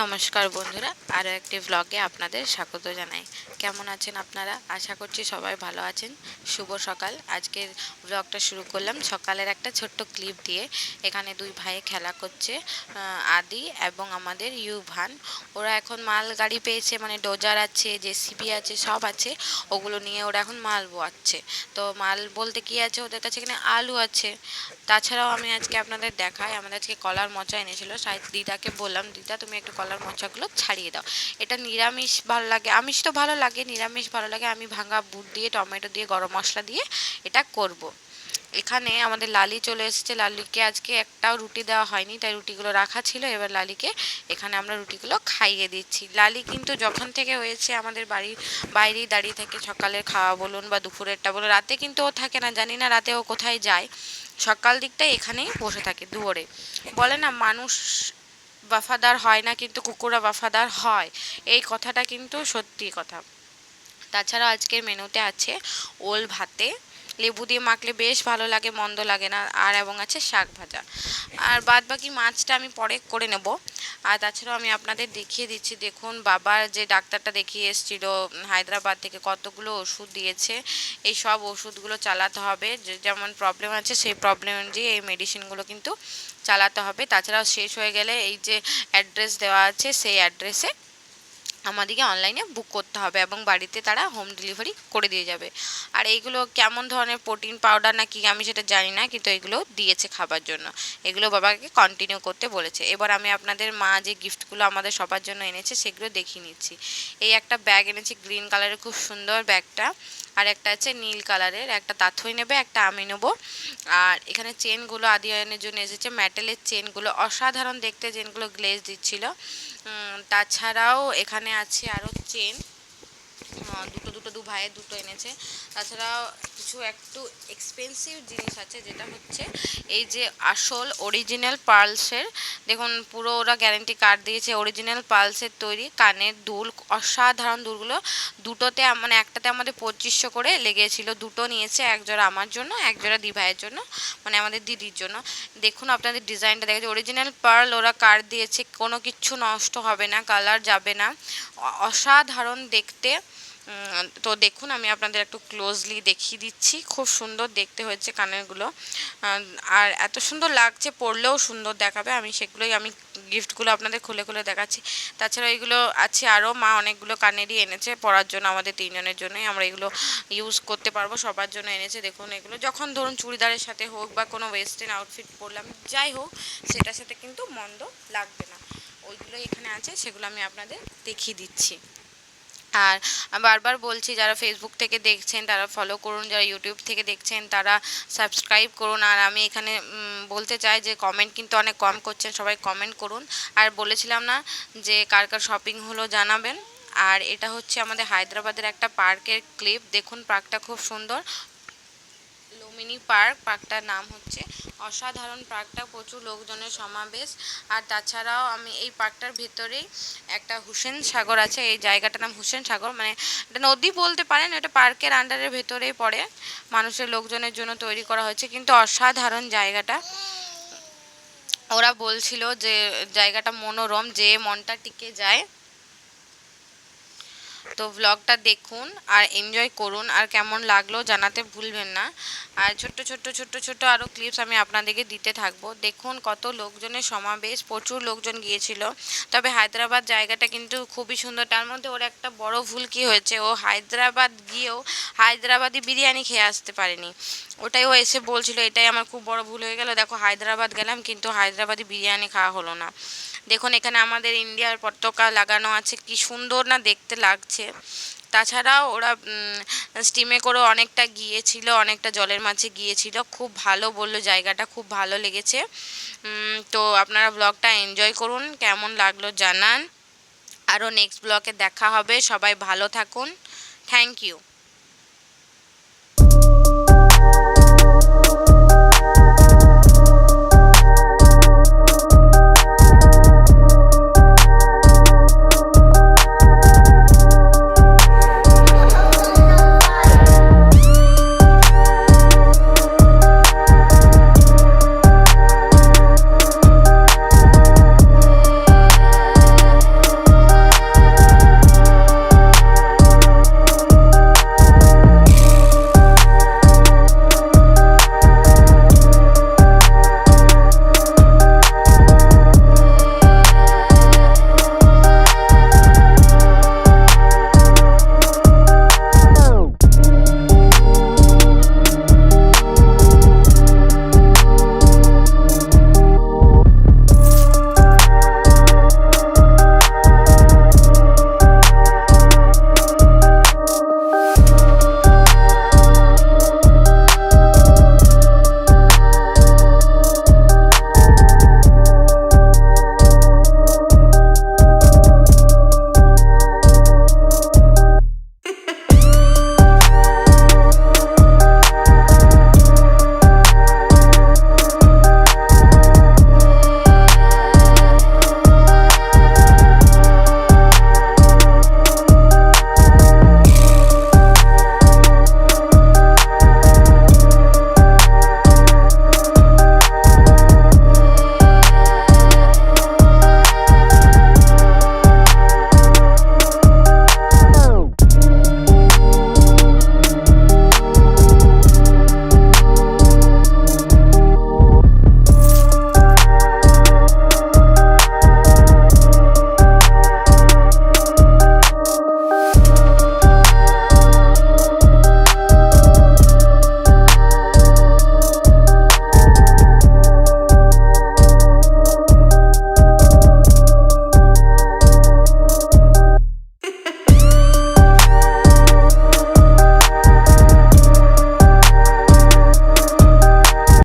নমস্কার বন্ধুরা আরও একটি ব্লগে আপনাদের স্বাগত জানাই। কেমন আছেন আপনারা? আশা করছি সবাই ভালো আছেন। শুভ সকাল। আজকের ভ্লগটা শুরু করলাম সকালের একটা ছোট্ট ক্লিপ দিয়ে। এখানে দুই ভাই খেলা করছে আদি এবং আমাদের ইউভান। ওরা এখন মাল গাড়ি পেয়েছে মানে ডোজার আছে জেসিবি আছে, সব আছে। ওগুলো নিয়ে ওরা এখন মাল বোয়াচ্ছে। তো মাল বলতে কি আছে ওদের কাছে? এখানে আলু আছে। তাছাড়াও আমি আজকে আপনাদের দেখাই, আমাদের আজকে কলার মোচা এনেছিল। সাই, দিদাকে বললাম, দিদা, তুমি একটু কলার মোচাগুলো ছাড়িয়ে দাও। এটা নিরামিষ ভালো লাগে, আমিষ তো ভালো লাগে নিরামিষ ভালো লাগে, আমি ভাঙা বুট দিয়ে, টমেটো দিয়ে, গরম মশলা দিয়ে এটা করব। এখানে আমাদের লালি চলে এসেছে। লালিকে আজকে একটাও রুটি দেওয়া হয়নি, তাই রুটিগুলো রাখা ছিল। এবার লালিকে এখানে আমরা রুটিগুলো খাইয়ে দিচ্ছি। লালি কিন্তু যখন থেকে হয়েছে আমাদের বাড়ির বাইরেই দাঁড়িয়ে থাকে সকালের খাওয়া বলুন বা দুপুরেরটা বলুন, রাতে কিন্তু ও থাকে না, জানি না রাতে ও কোথায় যায়। সকাল দিকটাই এখানেই বসে থাকে দুয়ারে। বলে না, মানুষ বাফাদার হয় না, কিন্তু কুকুরা বাফাদার হয়। এই কথাটা কিন্তু সত্যি কথা। তাছাড়া আজকের মেনুতে আছে ওল ভাতে। লেবু দিয়ে মাখলে বেশ ভালো লাগে, মন্দ লাগে না, আর এবং আছে শাক ভাজা। আর বাদ বাকি মাছটা আমি পরে করে নেব। আর তাছাড়াও আমি আপনাদের দেখিয়ে দিচ্ছি, দেখুন বাবার যে ডাক্তারটা দেখিয়ে এসেছিল, হায়দ্রাবাদ থেকে কতগুলো ওষুধ দিয়েছে, এই সব ওষুধগুলো চালাতে হবে। যে যেমন প্রবলেম আছে, সেই প্রবলেম অনুযায়ী এই মেডিসিনগুলো কিন্তু চালাতে হবে। তাছাড়াও শেষ হয়ে গেলে এই যে অ্যাড্রেস দেওয়া আছে, সেই অ্যাড্রেসে আমাদেরকে অনলাইনে বুক করতে হবে এবং বাড়িতে তারা হোম ডেলিভারি করে দিয়ে যাবে। আর এইগুলো কেমন ধরনের প্রোটিন পাউডার না কি আমি সেটা জানি না, কিন্তু এগুলো দিয়েছে খাবার জন্য। এগুলো বাবাকে কন্টিনিউ করতে বলেছে। এবার আমি আপনাদের মা যে গিফটগুলো আমাদের সবার জন্য এনেছে, সেগুলো দেখিয়ে নিচ্ছি। এই একটা ব্যাগ এনেছি গ্রিন কালারের খুব সুন্দর ব্যাগটা আর একটা আছে নীল কালারের একটা তাথই নেবে, একটা আমি নেব। আর এখানে চেনগুলো আদি অয়নের জন্য এসেছে মেটেলের চেনগুলো অসাধারণ দেখতে চেনগুলো গ্লেজ দিচ্ছিল। তাছাড়াও এখানে আছে আরও চেন দুটো দুটো দু ভাইয়ের দুটো এনেছে। তাছাড়াও কিছু একটু এক্সপেন্সিভ জিনিস আছে, যেটা হচ্ছে এই যে আসল অরিজিনাল পার্লসের দেখুন পুরো ওরা গ্যারেন্টি কার্ড দিয়েছে অরিজিনাল পার্লসের তৈরি, কানের দুল, অসাধারণ দুলগুলো, দুটোতে মানে একটাতে আমাদের পঁচিশশো করে লেগেছিল, দুটো নিয়েছে, এক জোড়া আমার জন্য, এক জোড়া দি ভাইয়ের জন্য মানে আমাদের দিদির জন্য। দেখুন আপনাদের ডিজাইনটা দেখেছে অরিজিনাল পার্ল ওরা কার্ড দিয়েছে, কোনো কিছু নষ্ট হবে না কালার যাবে না অসাধারণ দেখতে। তো দেখুন, আমি আপনাদের একটু ক্লোজলি দেখিয়ে দিচ্ছি। খুব সুন্দর দেখতে হয়েছে কানেরগুলো। আর এত সুন্দর লাগছে পরলেও সুন্দর দেখাবে। আমি সেগুলোই, আমি গিফটগুলো আপনাদের খুলে খুলে দেখাচ্ছি। তাছাড়া এগুলো আছে আরও। মা অনেকগুলো কানেরই এনেছে পরার জন্য, আমাদের তিনজনের জন্যই। আমরা এগুলো ইউজ করতে পারব, সবার জন্য এনেছে। দেখুন এগুলো, যখন ধরুন চুড়িদারের সাথে হোক বা কোনো ওয়েস্টার্ন আউটফিট পরলাম, যাই হোক, সেটার সাথে কিন্তু মন্দ লাগবে না। ওইগুলো এখানে আছে, সেগুলো আমি আপনাদের দেখিয়ে দিচ্ছি। আর বারবার বলছি, যারা ফেসবুক থেকে দেখছেন, তারা ফলো করুন, যারা ইউটিউব থেকে দেখছেন, তারা সাবস্ক্রাইব করুন। আর আমি এখানে বলতে চাই যে কমেন্ট কিন্তু অনেক কম করছেন, সবাই কমেন্ট করুন। আর বলেছিলাম না যে কার কার শপিং হলো জানাবেন। আর এটা হচ্ছে আমাদের হায়দ্রাবাদের একটা পার্কের ক্লিপ দেখুন পার্কটা খুব সুন্দর। লুমিনি পার্ক পার্কটার নাম হচ্ছে অসাধারণ পার্কটা, প্রচুর লোকজনের সমাবেশ। আর তাছাড়াও আমি এই পার্কটার ভেতরেই একটা হুসেন সাগর আছে, এই জায়গাটার নাম হুসেন সাগর। মানে এটা নদী বলতে পারেন, এটা পার্কের আন্ডারের ভেতরেই পড়ে। মানুষের লোকজনের জন্য তৈরি করা হয়েছে, কিন্তু অসাধারণ জায়গাটা। ওরা বলছিল যে জায়গাটা মনোরম, যে মনটা টিকে যায়। তো ভ্লগটা দেখুন আর এনজয় করুন। আর কেমন লাগল জানাতে ভুলবেন না। আর ছোট্ট ছোট্ট ছোট্ট ছোট্ট আরও ক্লিপস আমি আপনাদেরকে দিতে থাকব। দেখুন কত লোকজনের সমাবেশ, প্রচুর লোকজন গিয়েছিল। তবে হায়দ্রাবাদ জায়গাটা কিন্তু খুবই সুন্দর। তার মধ্যে ওর একটা বড় ভুল কি হয়েছে? ও হায়দ্রাবাদ গিয়েও হায়দ্রাবাদি বিরিয়ানি খেয়ে আসতে পারেনি। ওটাই ও এসে বলছিল, এটাই আমার খুব বড় ভুল হয়ে গেল। দেখো হায়দ্রাবাদ গেলাম, কিন্তু হায়দ্রাবাদি বিরিয়ানি খাওয়া হলো না। দেখুন, এখানে আমাদের ইন্ডিয়ার পতাকা লাগানো আছে। কি সুন্দর না দেখতে লাগছে। তাছাড়াও ওরা স্টিমে করে অনেকটা গিয়েছিল, অনেকটা জলের মাঝে গিয়েছিল। খুব ভালো বলল জায়গাটা, খুব ভালো লেগেছে। তো আপনারা ব্লগটা এনজয় করুন, কেমন লাগল জানান। আরও নেক্সট ব্লগে দেখা হবে। সবাই ভালো থাকুন। Thank you